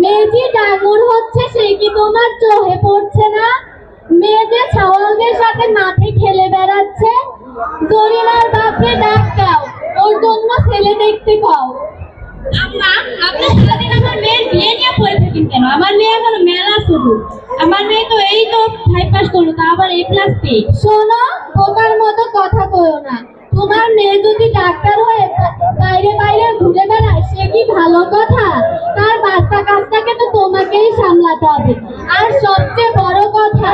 মেয়ে যে ডাঙর হচ্ছে সে কি তোমার চোখে পড়ছে না? মেয়ে যে ছাওয়ালদের সাথে মাঠে খেলে বেড়াচ্ছে। জরিনার বাপকে ডাক দাও ওর জন্য ছেলে দেখতে পাও। আম্মা আপনি সারাদিন আমার মেয়ের বিয়ে নিয়ে পড়ে থাকেন কেন? আমার মেয়ে এখনও মেলা শুরু আমার মেয়ে তো এই তো ফাইভ পাস করল তা আবার এই ক্লাস পেয়ে শোনো বোকার মতো কথা কইও না। তোমার মেয়ে যদি ডাক্তার হয়ে বাইরে বাইরে ঘুরে বেড়ায় সে কি ভালো কথা তার বাচ্চা কাচ্চাকে তো তোমাকেই সামলাতে হবে আর সবচেয়ে বড় কথা,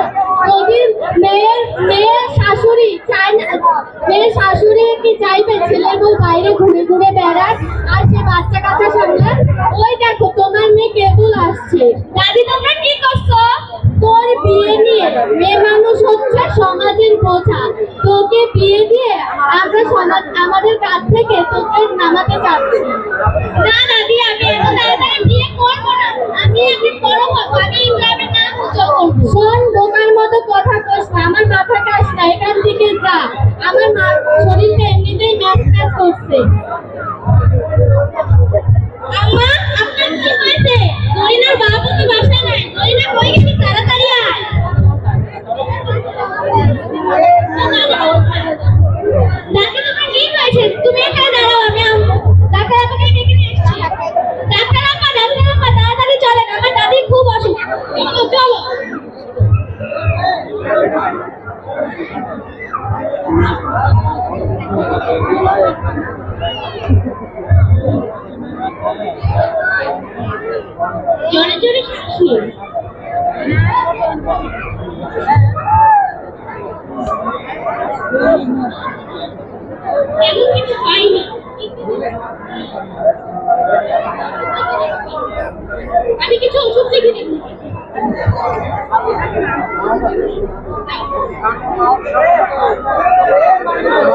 যদি মেয়ের মেয়ের শাশুড়ি চায় না, মেয়ের শাশুড়ি কি চাইবে? ছেলে বউ বাইরে ঘুরে ঘুরে বেড়াক আর সে বাচ্চা কাচ্চা সামলাক? ওই দেখো, তোমার মেয়ে কেবল আসছে। দাদি, তোমরা কি করছ? তোর বিয়ে নিয়ে মেয়ে মানুষ হচ্ছে সমাজের বোঝা। তোকে বিয়ে দিয়ে আমরা সমাজ, আমাদের কাছ থেকে তোকে নামাতে চাচ্ছি। এখান থেকে যা। আমার শরীরটা এমনিতেই ম্যাচ ম্যাচ করছে। জোরে জোরে নিন এমন কিছু হয়নি। আমি কিছু ওষুধ লিখে দিচ্ছি Thank you.